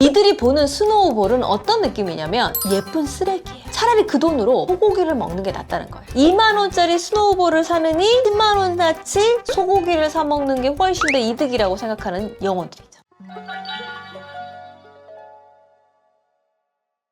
이들이 보는 스노우볼은 어떤 느낌이냐면 예쁜 쓰레기예요. 차라리 그 돈으로 소고기를 먹는 게 낫다는 거예요. 2만 원짜리 스노우볼을 사느니 10만 원어치 소고기를 사 먹는 게 훨씬 더 이득이라고 생각하는 영혼들이죠.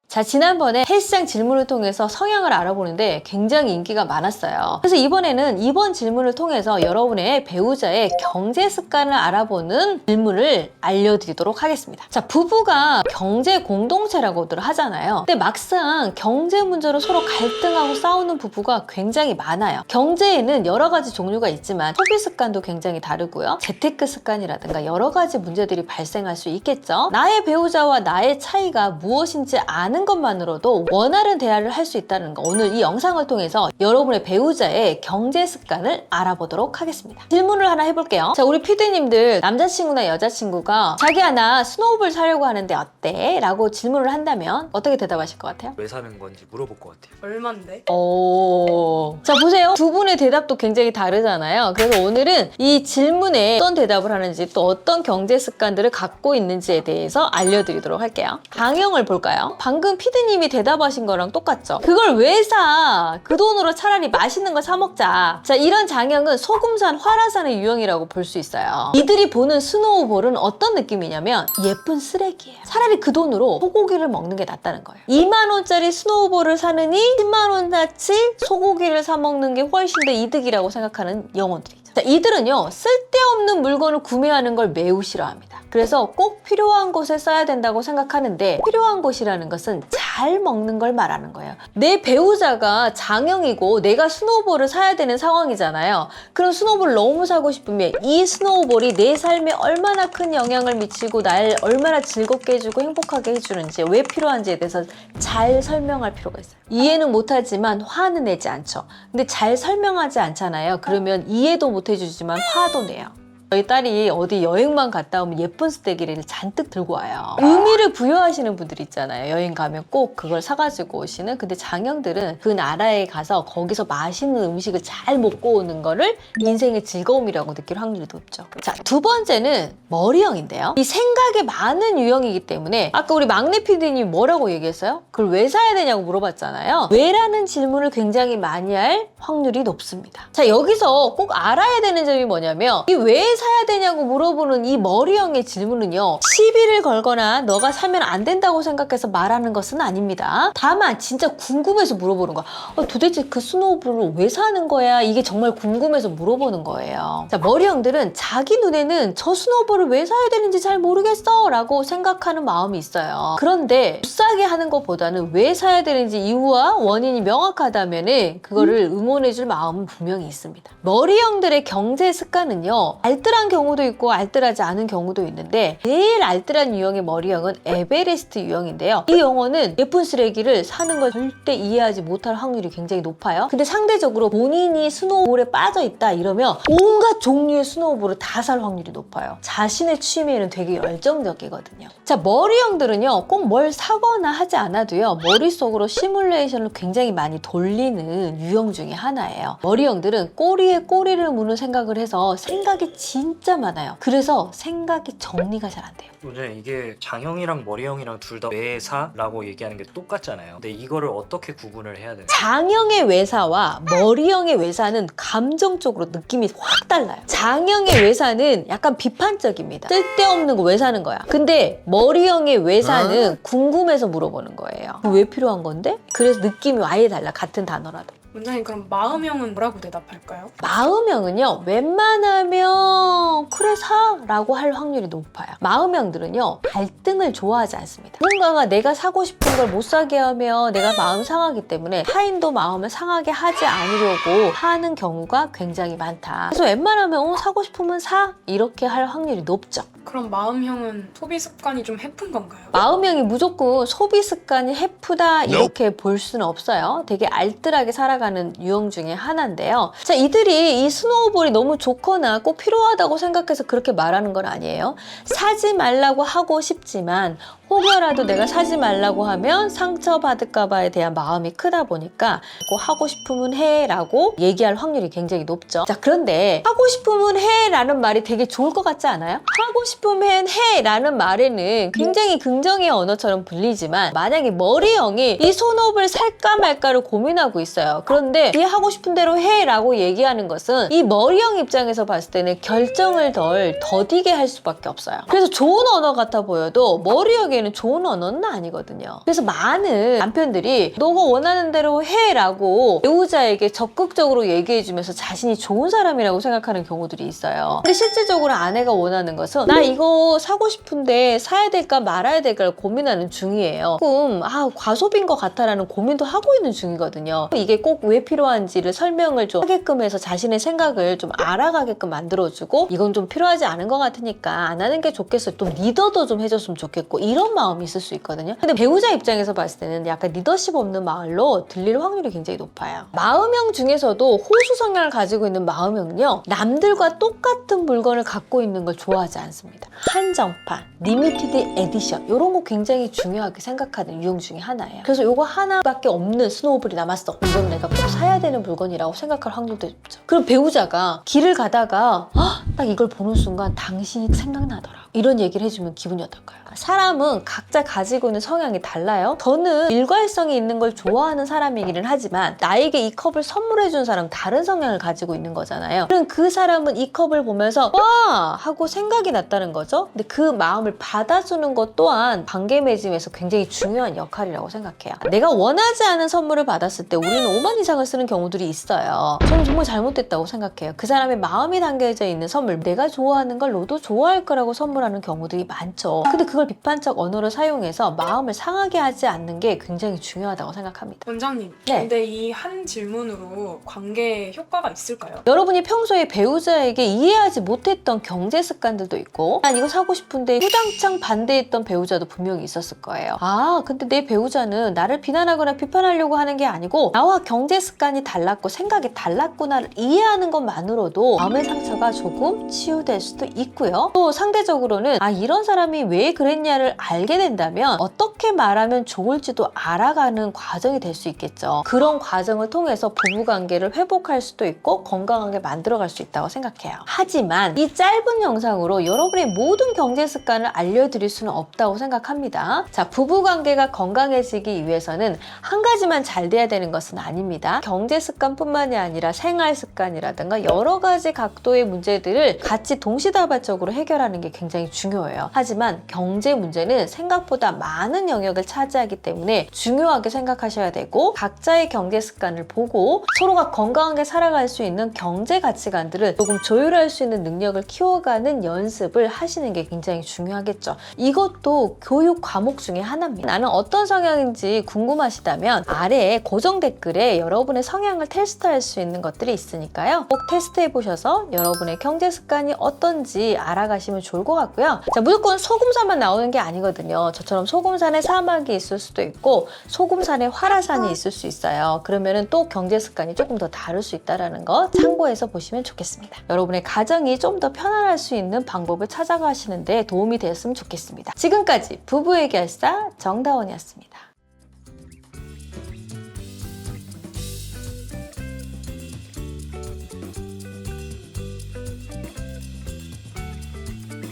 자, 지난번에 헬스장 질문을 통해서 성향을 알아보는데 굉장히 인기가 많았어요. 그래서 이번에는 이번 질문을 통해서 여러분의 배우자의 경제 습관을 알아보는 질문을 알려드리도록 하겠습니다. 자, 부부가 경제 공동체라고들 하잖아요. 근데 막상 경제 문제로 서로 갈등하고 싸우는 부부가 굉장히 많아요. 경제에는 여러 가지 종류가 있지만 소비 습관도 굉장히 다르고요. 재테크 습관이라든가 여러 가지 문제들이 발생할 수 있겠죠. 나의 배우자와 나의 차이가 무엇인지 아는 것만으로도 원활한 대화를 할 수 있다는 거 오늘 이 영상을 통해서 여러분의 배우자의 경제 습관을 알아보도록 하겠습니다. 질문을 하나 해볼게요. 자, 우리 피디님들 남자친구나 여자친구가 자기야 나 스노우볼 사려고 하는데 어때? 라고 질문을 한다면 어떻게 대답하실 것 같아요? 왜 사는 건지 물어볼 것 같아요. 얼만데? 오. 자, 보세요. 두 분의 대답도 굉장히 다르잖아요. 그래서 오늘은 이 질문에 어떤 대답을 하는지 또 어떤 경제 습관들을 갖고 있는지에 대해서 알려드리도록 할게요. 강영을 볼까요? 방금 피디님이 대답하신 거랑 똑같죠? 그걸 왜 사? 그 돈으로 차라리 맛있는 거 사 먹자. 자, 이런 장형은 소금산, 화라산의 유형이라고 볼 수 있어요. 이들이 보는 스노우볼은 어떤 느낌이냐면 예쁜 쓰레기예요. 차라리 그 돈으로 소고기를 먹는 게 낫다는 거예요. 2만 원짜리 스노우볼을 사느니 10만 원어치 소고기를 사 먹는 게 훨씬 더 이득이라고 생각하는 영혼들이죠. 자, 이들은요 쓸데없는 물건을 구매하는 걸 매우 싫어합니다. 그래서 꼭 필요한 곳에 써야 된다고 생각하는데 필요한 곳이라는 것은 잘 먹는 걸 말하는 거예요. 내 배우자가 장형이고 내가 스노우볼을 사야 되는 상황이잖아요. 그럼 스노우볼 너무 사고 싶으면 이 스노우볼이 내 삶에 얼마나 큰 영향을 미치고 날 얼마나 즐겁게 해주고 행복하게 해주는지 왜 필요한지에 대해서 잘 설명할 필요가 있어요. 이해는 못하지만 화는 내지 않죠. 근데 잘 설명하지 않잖아요. 그러면 이해도 못 해주지만 화도 내요. 저희 딸이 어디 여행만 갔다 오면 예쁜 스테기를 잔뜩 들고 와요. 의미를 부여하시는 분들 있잖아요. 여행 가면 꼭 그걸 사가지고 오시는. 근데 장형들은 그 나라에 가서 거기서 맛있는 음식을 잘 먹고 오는 거를 인생의 즐거움이라고 느낄 확률이 높죠. 자, 두 번째는 머리형인데요. 이 생각이 많은 유형이기 때문에 아까 우리 막내 PD님이 뭐라고 얘기했어요? 그걸 왜 사야 되냐고 물어봤잖아요. 왜라는 질문을 굉장히 많이 할 확률이 높습니다. 자, 여기서 꼭 알아야 되는 점이 뭐냐면 이 왜 사야 되냐고 물어보는 이 머리형의 질문은요. 시비를 걸거나 너가 사면 안 된다고 생각해서 말하는 것은 아닙니다. 다만 진짜 궁금해서 물어보는 거야. 어, 도대체 그 스노우볼을 왜 사는 거야? 이게 정말 궁금해서 물어보는 거예요. 자, 머리형들은 자기 눈에는 저 스노우볼 을왜 사야 되는지 잘 모르겠어 라고 생각하는 마음이 있어요. 그런데 못 사게 하는 것보다는 왜 사야 되는지 이유와 원인이 명확하다면 그거를 응원해줄 마음은 분명히 있습니다. 머리형들의 경제 습관은요. 알뜰한 경우도 있고 알뜰하지 않은 경우도 있는데 제일 알뜰한 유형의 머리형은 에베레스트 유형인데요. 이 영어는 예쁜 쓰레기를 사는 걸 절대 이해하지 못할 확률이 굉장히 높아요. 근데 상대적으로 본인이 스노우볼에 빠져 있다 이러면 온갖 종류의 스노우볼을 다 살 확률이 높아요. 자 신의 취미에는 되게 열정적이거든요. 자, 머리형들은요, 꼭 뭘 사거나 하지 않아도요, 머릿속으로 시뮬레이션을 굉장히 많이 돌리는 유형 중에 하나예요. 머리형들은 꼬리에 꼬리를 무는 생각을 해서 생각이 진짜 많아요. 그래서 생각이 정리가 잘 안 돼요. 요즘 이게 장형이랑 머리형이랑 둘다왜 사라고 얘기하는 게 똑같잖아요. 근데 이거를 어떻게 구분을 해야 되나? 장형의 외사와 머리형의 외사는 감정적으로 느낌이 확 달라요. 장형의 외사는 약간 비판적입니다. 쓸데없는 거 왜 사는 거야? 근데 머 리형의 외사는 궁금해서 물어보는 거예요. 왜 필요한 건데? 그래서 느낌이 아예 달라. 같은 단어라도. 원장님 그럼 마음형은 뭐라고 대답할까요? 마음형은요 웬만하면 그래 사 라고 할 확률이 높아요 마음형들은요 갈등을 좋아하지 않습니다 뭔가가 내가 사고 싶은 걸 못 사게 하면 내가 마음 상하기 때문에 타인도 마음을 상하게 하지 않으려고 하는 경우가 굉장히 많다 그래서 웬만하면 어, 사고 싶으면 사 이렇게 할 확률이 높죠 그럼 마음형은 소비 습관이 좀 해픈 건가요? 마음형이 무조건 소비 습관이 해프다 이렇게 볼 수는 없어요. 되게 알뜰하게 살아가는 유형 중에 하나인데요. 자, 이들이 이 스노우볼이 너무 좋거나 꼭 필요하다고 생각해서 그렇게 말하는 건 아니에요. 사지 말라고 하고 싶지만 혹여라도 내가 사지 말라고 하면 상처받을까봐에 대한 마음이 크다 보니까 꼭 하고 싶으면 해라고 얘기할 확률이 굉장히 높죠. 자, 그런데 하고 싶으면 해라는 말이 되게 좋을 것 같지 않아요? 하고 싶으면 해라는 말에는 굉장히 긍정의 언어처럼 불리지만 만약에 머리형이 이 손업을 살까 말까를 고민하고 있어요. 그런데 이 하고 싶은 대로 해라고 얘기하는 것은 이 머리형 입장에서 봤을 때는 결정을 덜 더디게 할 수밖에 없어요. 그래서 좋은 언어 같아 보여도 머리형 에는 좋은 언어는 아니거든요. 그래서 많은 남편들이 너가 원하는 대로 해라고 배우자에게 적극적으로 얘기해주면서 자신이 좋은 사람이라고 생각하는 경우들이 있어요. 근데 실질적으로 아내가 원하는 것은 나 이거 사고 싶은데 사야 될까 말아야 될까를 고민하는 중이에요. 조금 아 과소비인 것 같아라는 고민도 하고 있는 중이거든요. 이게 꼭 왜 필요한지를 설명을 좀 하게끔 해서 자신의 생각을 좀 알아가게끔 만들어주고 이건 좀 필요하지 않은 것 같으니까 안 하는 게 좋겠어요. 좀 리더도 좀 해줬으면 좋겠고 이런 마음이 있을 수 있거든요. 근데 배우자 입장에서 봤을 때는 약간 리더십 없는 말로 들릴 확률이 굉장히 높아요. 마음형 중에서도 호수 성향을 가지고 있는 마음형은요. 남들과 똑같은 물건을 갖고 있는 걸 좋아하지 않습니다. 한정판, 리미티드 에디션 이런 거 굉장히 중요하게 생각하는 유형 중에 하나예요. 그래서 이거 하나밖에 없는 스노우볼이 남았어. 이건 내가 꼭 사야 되는 물건이라고 생각할 확률도 있죠. 그럼 배우자가 길을 가다가 헉, 딱 이걸 보는 순간 당신이 생각나더라. 이런 얘기를 해주면 기분이 어떨까요? 사람은 각자 가지고 있는 성향이 달라요. 저는 일괄성이 있는 걸 좋아하는 사람이기는 하지만 나에게 이 컵을 선물해 준 사람 다른 성향을 가지고 있는 거잖아요. 그럼 그 사람은 이 컵을 보면서 와 하고 생각이 났다는 거죠. 근데 그 마음을 받아주는 것 또한 관계 맺음에서 굉장히 중요한 역할이라고 생각해요. 내가 원하지 않은 선물을 받았을 때 우리는 5만 이상을 쓰는 경우들이 있어요. 저는 정말 잘못됐다고 생각해요. 그 사람의 마음이 담겨져 있는 선물, 내가 좋아하는 걸 너도 좋아할 거라고 선물하는 경우들이 많죠. 근데 그걸 비판적 언어를 사용해서 마음을 상하게 하지 않는 게 굉장히 중요하다고 생각합니다. 원장님, 네. 근데 이 한 질문으로 관계에 효과가 있을까요? 여러분이 평소에 배우자에게 이해하지 못했던 경제 습관들도 있고 난 이거 사고 싶은데 후당장 반대했던 배우자도 분명히 있었을 거예요. 아 근데 내 배우자는 나를 비난하거나 비판하려고 하는 게 아니고 나와 경제 습관이 달랐고 생각이 달랐구나를 이해하는 것만으로도 마음의 상처가 조금 치유될 수도 있고요. 또 상대적으로는 아 이런 사람이 왜 그랬냐를 알게 된다면 어떻게 말하면 좋을지도 알아가는 과정이 될 수 있겠죠. 그런 과정을 통해서 부부 관계를 회복할 수도 있고 건강하게 만들어갈 수 있다고 생각해요. 하지만 이 짧은 영상으로 여러분의 모든 경제 습관을 알려드릴 수는 없다고 생각합니다. 자, 부부 관계가 건강해지기 위해서는 한 가지만 잘 돼야 되는 것은 아닙니다. 경제 습관뿐만이 아니라 생활 습관이라든가 여러 가지 각도의 문제들을 같이 동시다발적으로 해결하는 게 굉장히 중요해요. 하지만 경제 문제는 생각보다 많은 영역을 차지하기 때문에 중요하게 생각하셔야 되고 각자의 경제 습관을 보고 서로가 건강하게 살아갈 수 있는 경제 가치관들을 조금 조율할 수 있는 능력을 키워가는 연습을 하시는 게 굉장히 중요하겠죠. 이것도 교육 과목 중에 하나입니다. 나는 어떤 성향인지 궁금하시다면 아래에 고정 댓글에 여러분의 성향을 테스트할 수 있는 것들이 있으니까요. 꼭 테스트해 보셔서 여러분의 경제 습관이 어떤지 알아가시면 좋을 것 같고요. 자, 무조건 소금산만 나오는 게 아니거든요. 저처럼 소금산에 사막이 있을 수도 있고 소금산에 화라산이 있을 수 있어요. 그러면은 또 경제 습관이 조금 더 다를 수 있다는 거 참고해서 보시면 좋겠습니다. 여러분의 가정이 좀 더 편안할 수 있는 방법을 찾아가시는데 도움이 되었으면 좋겠습니다. 지금까지 부부 얘기할사 정다원이었습니다.